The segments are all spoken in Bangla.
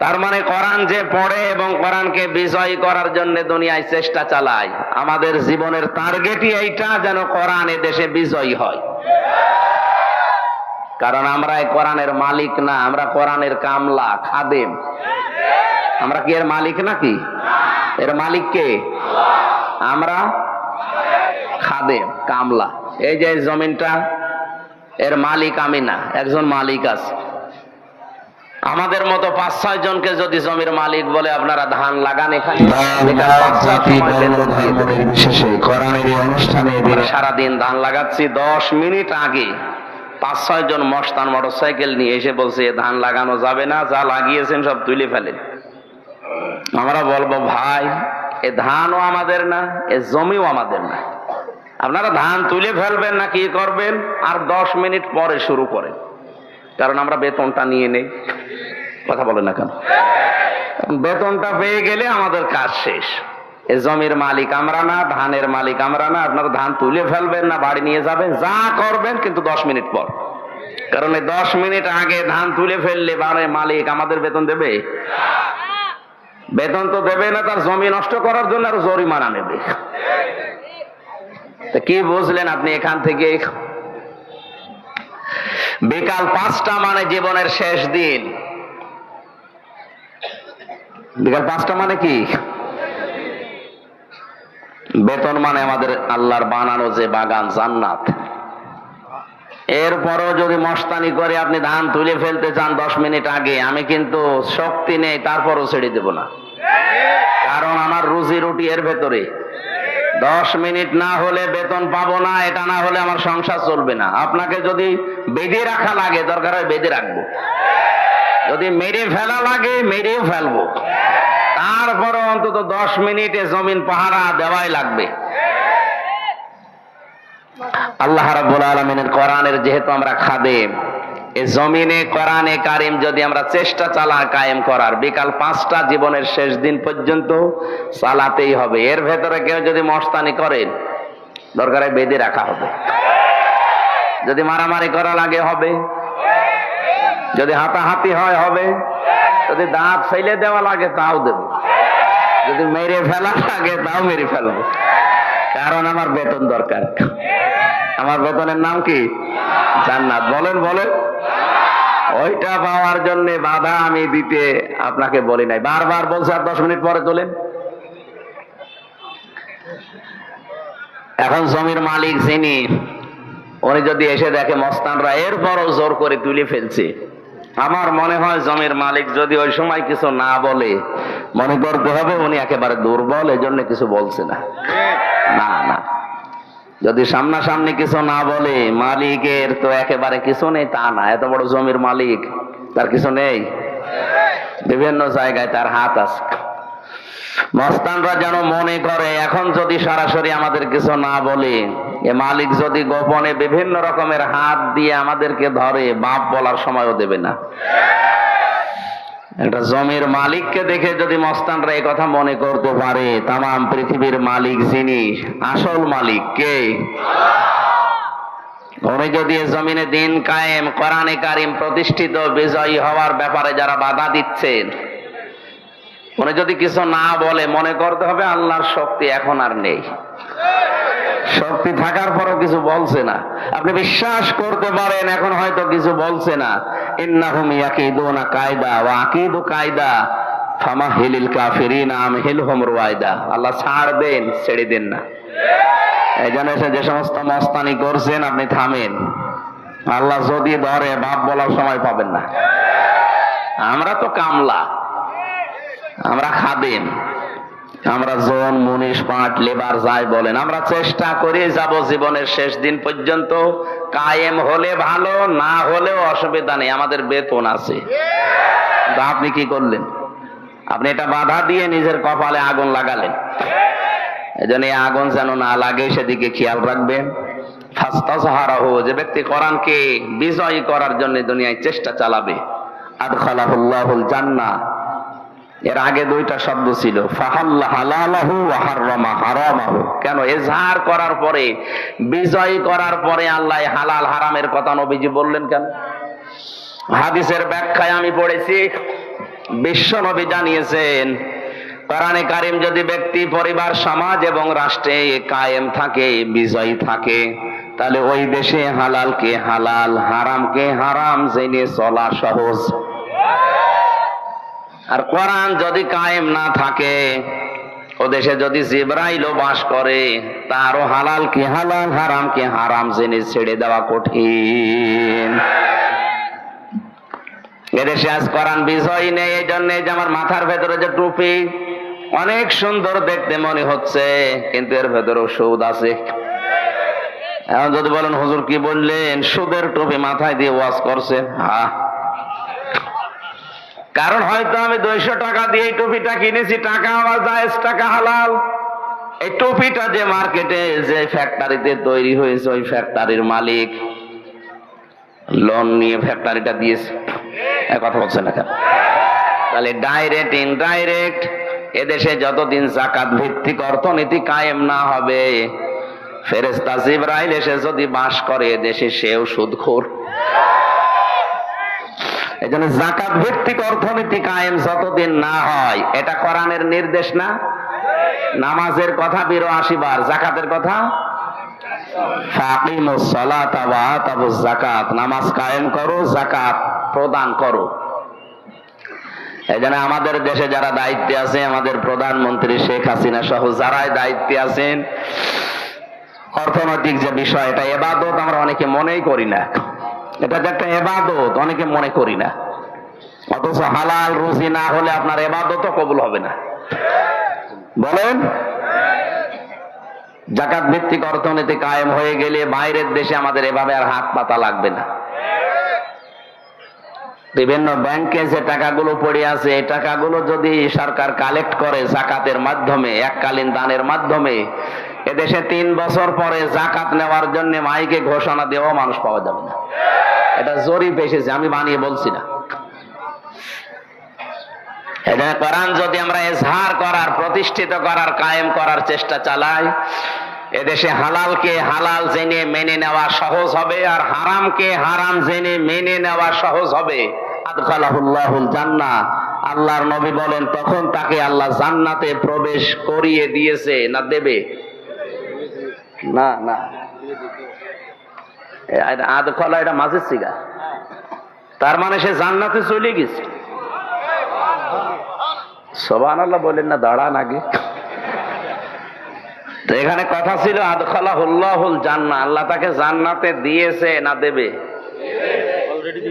তার মানে কোরআন যে পড়ে এবং কোরআনকে বিজয় করার জন্য দুনিয়ায় চেষ্টা চালায়, আমাদের জীবনের টার্গেটই এইটা যেন কোরআন দেশে বিজয়ী হয়। কারণ আমরা কোরআনের মালিক না, আমরা কোরআনের কামলা, খাদেম। আমরা কি এর মালিক নাকি? এর মালিক কে? আমরা খাদেম, কামলা। এই যে জমিনটা, এর মালিক আমি না, একজন মালিক আছে। আমাদের মতো পাঁচ ছয় জনকে যদি জমির মালিক বলে আপনারা ধান লাগান এখানে সারাদিন ধান লাগাচ্ছি দশ মিনিট আগে পাঁচ ছয় জন মস্তান মোটর সাইকেল নিয়ে এসে বলছে ধান লাগানো যাবে না যা লাগিয়েছেন সব তুলে ফেলেন আমরা বলব ভাই এ ধানও আমাদের না এ জমিও আমাদের না। আপনারা ধান তুলে ফেলবেন না কি করবেন? আর দশ মিনিট পরে শুরু করেন। কারণ আমরা বেতনটা নিয়ে নেই। কথা বলেন না কেন? বেতনটা পেয়ে গেলে আমাদের কাজ শেষ। এ জমির মালিক আমরা না, ধানের মালিক আমরা না, আপনারা ধান তুলে ফেলবেন না, বাড়ি নিয়ে যাবেন, যা করবেন কিন্তু দশ মিনিট পর। কারণ এই দশ মিনিট আগে ধান তুলে ফেললে বারে মালিক আমাদের বেতন দেবে? বেতন তো দেবে না, তার জমি নষ্ট করার জন্য আরও জরিমানা নেবে। কি বুঝলেন আপনি এখান থেকে? বিকাল পাঁচটা মানে জীবনের শেষ দিন। বিকাল পাঁচটা মানে কি? বেতন মানে আমাদের আল্লাহর বানানো যে বাগান জান্নাত। এরপরও যদি মস্তানি করে আপনি ধান তুলে ফেলতে চান দশ মিনিট আগে, আমি কিন্তু শক্তি নেই, তারপরও ছেড়ে দেব না। কারণ আমার রুজি রুটি এর ভেতরে। দশ মিনিট না হলে বেতন পাবো না, এটা না হলে আমার সংসার চলবে না। আপনাকে যদি বেঁধে রাখা লাগে, দরকার হয় বেঁধে রাখব। যদি মেরে ফেলা লাগে, মেরেও ফেলব। তারপরে অন্তত দশ মিনিটে জমিন পাহারা দেওয়াই লাগবে। আল্লাহ রাব্বুল আলমিনের কোরআনের যেহেতু আমরা খাদেম এ জমিনে কোরআনে কারিম যদি আমরা চেষ্টা চালা কায়েম করার, বিকাল পাঁচটা জীবনের শেষ দিন পর্যন্ত চালাতেই হবে। এর ভেতরে কেউ যদি মস্তানি করেন দরকারে বেঁধে রাখা হবে। যদি মারামারি করা লাগে, হবে। যদি হাতাহাতি হয়, হবে। যদি দাঁত ফেলে দেওয়া লাগে, তাও দেব। যদি মেরে ফেলা লাগে, তাও মেরে ফেলব। কারণ আমার বেতন দরকার। আমার বেতনের নাম কি? জান্নাত। বলেন বলেন। ওইটা পাওয়ার জন্য বাধা আমি দিতে আপনাকে বলি নাই। বারবার বলছে, আর দশ মিনিট পরে তোলেন। এখন জমির মালিক যিনি, উনি যদি এসে দেখে মস্তানরা, এরপরও জোর করে তুলে ফেলছে। আমার মনে হয় জমির মালিক যদি ওই সময় কিছু না বলে, মনে করতে হবে উনি একেবারে দুর্বল, এজন্য কিছু বলছে না। না না। যদি সামনাসামনি কিছু না বলে, মালিকের তো একেবারে কিছু নেই, তা না, এত বড় জমির মালিক, তার কিছু নেই। বিভিন্ন জায়গায় তার হাত আছে। মস্তানরা যেন মনে করে, এখন যদি সরাসরি আমাদের কিছু না বলে, এ মালিক যদি গোপনে বিভিন্ন রকমের হাত দিয়ে আমাদেরকে ধরে, বাপ বলার সময়ও দেবে না। একটা জমির মালিককে দেখে যদি মস্তানরা এই কথা মনে করতে পারে তাম পৃথিবীর মালিক যিনি, আসল মালিক কে? উনি যদি জমিনে দিন কায়েম, কোরআনে কারিম প্রতিষ্ঠিত, বিজয়ী হওয়ার ব্যাপারে যারা বাধা দিচ্ছেন, উনি যদি কিছু না বলে, মনে করতে হবে আল্লাহর শক্তি এখন আর নেই। শক্তি থাকার পরও কিছু বলছে না। আপনি বিশ্বাস করতে পারেন, এখন হয়তো কিছু বলছে না। ইন্নাহুম ইয়াকিদুনা কায়দা ওয়া আকিদু কায়দা ফামাহিলিল কাফিরিনা আমহিলহুম রুয়াইদা আল্লাহ ছাড় দেন, ছেড়ে দেন না। এই জন্য এসে যে সমস্ত মস্তানি করছেন, আপনি থামেন। আল্লাহ যদি ধরে, বাপ বলার সময় পাবেন না। আমরা তো কামলা। আমরা খাদেম। আমরা জন, মুনিশ, পাট, লেবার যাই বলেন। আমরা চেষ্টা করে যাব জীবনের শেষ দিন পর্যন্ত। কায়েম হলে ভালো, না হলেও অসুবিধা নেই। আমাদের বেতন আছে। আপনি কি করলেন? আপনি এটা বাধা দিয়ে নিজের কপালে আগুন লাগালেন। এজন্য এই আগুন যেন না লাগে, সেদিকে খেয়াল রাখবেন। ফাস্তাজহারাহু, যে ব্যক্তি কোরআনকে বিজয়ী করার জন্য দুনিয়ায় চেষ্টা চালাবে। আদখালাহুল্লাহুল জান্নাহ। এর আগে দুইটা শব্দ ছিল কেন? এজহার করার পরে, বিজয় করার পরে আল্লাহ হালাল হারামের কথা নবীজি বললেন কেন? হাদিসের ব্যাখ্যায় আমি পড়েছি, বিশ্ব নবী জানিয়েছেন, কোরআনে কারিম যদি ব্যক্তি, পরিবার, সমাজ এবং রাষ্ট্রে কায়েম থাকে, বিজয়ী থাকে, তাহলে ওই দেশে হালালকে হালাল, হারামকে হারাম জেনে চলা সহজ। আর কোরআন যদি কায়েম না থাকে, ও দেশে যদি জিব্রাইলও বাস করে, তারও হালাল কি হালাল, হারাম কি হারাম জিনিস ছেড়ে দেওয়া কঠিন। এদেশে আজ কোরআন বিষয় নেই, এই জন্য যে আমার মাথার ভেতরে যে টুপি, অনেক সুন্দর দেখতে মনে হচ্ছে, কিন্তু এর ভেতরেও সুদ আছে। এখন যদি বলেন, হুজুর কি বললেন? সুদের টুপি মাথায় দিয়ে ওয়াজ করছে হ্যাঁ কারণ হয়তো আমি দুইশো টাকা দিয়ে এই টুপিটা কিনেছি, টাকা আমার জায়েজ, টাকা হালাল। এই টুপিটা যে মার্কেটে, যে ফ্যাক্টরিতে তৈরি হয়েছে, ওই ফ্যাক্টরির মালিক লোন নিয়ে ফ্যাক্টরিটা দিয়েছে। কথা বলছে না কেন? তাহলে ডাইরেক্ট ইনডাইরেক্ট এদেশে যতদিন জাকাত ভিত্তিক অর্থনীতি কায়েম না হবে ফেরেস্তা জিব্রাইল এসে যদি বাস করে, এদেশে সেও সুদখোর। এই জন্য জাকাত ভিত্তিক অর্থনীতি কায়েম যতদিন না হয়। এটা কোরআনের নির্দেশ না? নামাজের কথা বিরো আশিবার জাকাতের কথা? আতাবুজ নামাজ কায়েম করো, যাকাত প্রদান করো। এই আমাদের দেশে যারা দায়িত্বে আছে, আমাদের প্রধানমন্ত্রী শেখ হাসিনা সহ যারাই দায়িত্বে আছেন, অর্থনৈতিক যে বিষয়, এটা এবাদত আমরা অনেকে মনেই করি না। এটা যে একটা এবাদত, অনেকে মনে করি না। অথচ হালাল রুজি না হলে আপনার এবাদতও কবুল হবে না। বলেন? জাকাত ভিত্তিক অর্থনীতি কায়েম হয়ে গেলে বাইরের দেশে আমাদের এভাবে আর হাত পাতা লাগবে না। বিভিন্ন ব্যাংকে যে টাকাগুলো পড়ে আছে, এই টাকাগুলো যদি সরকার কালেক্ট করে জাকাতের মাধ্যমে, এককালীন দানের মাধ্যমে এদেশে তিন বছর পরে জাকাত নেওয়ার জন্য মাইকে ঘোষণা দেওয়া মানুষ পাওয়া যাবে না। এটা জরিপ এসেছে, আমি বানিয়ে বলছি না। যদি আমরা এজহার করার, প্রতিষ্ঠিত করার, কায়েম করার চেষ্টা চালাই, এদেশে হালালকে হালাল জেনে মেনে নেওয়া সহজ হবে আর হারামকে হারাম জেনে মেনে নেওয়া সহজ হবে। জান্নাহ। আল্লাহর নবী বলেন, তখন তাকে আল্লাহ জান্নাতে প্রবেশ করিয়ে দিয়েছে না দেবে? না না। এটা সিগা। তার মানে সে জান্নাতে চলে গেছে। সোবান আল্লাহ বলেন না দাঁড়ান আগে। তো এখানে কথা ছিল আদখালা হুল্লাহুল জান্না আল্লাহ তাকে জান্নাতে দিয়েছে না দেবে?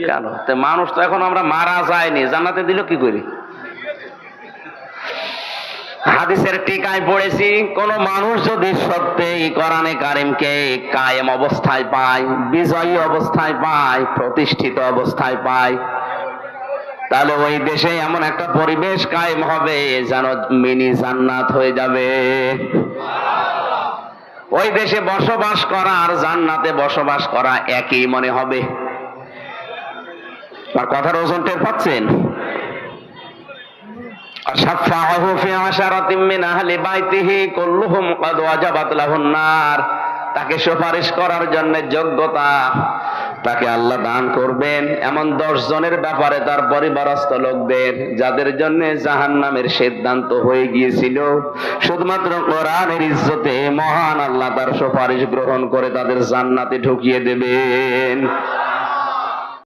কেন? মানুষ তো এখন আমরা মারা যায়নি। জান্নাতে দিল কি করি? হাদিসের টিকায় পড়েছি, কোন মানুষ যদি সত্যি কোরআনে কারিমকে কায়েম অবস্থায় পায়, বিজয়ী অবস্থায় পায়, প্রতিষ্ঠিত অবস্থায় পায়, তাহলে ওই দেশে এমন একটা পরিবেশ কায়েম হবে যেন মিনি জান্নাত হয়ে যাবে। ওই দেশে বসবাস করা আর জান্নাতে বসবাস করা একই মনে হবে। আর কথার ওজন টের পাচ্ছেন? তাকে সুপারিশ করার জন্য যোগ্যতা। তাকে আল্লাহ দান করবেন। এমন দশ জনের ব্যাপারে তার পরিবারস্থ লোকদের, যাদের জন্য জাহান নামের সিদ্ধান্ত হয়ে গিয়েছিল। শুধুমাত্র কোরআনের ইজ্জতে মহান আল্লাহ তার সুপারিশ গ্রহণ করে তাদের জান্নাতে ঢুকিয়ে দেবেন।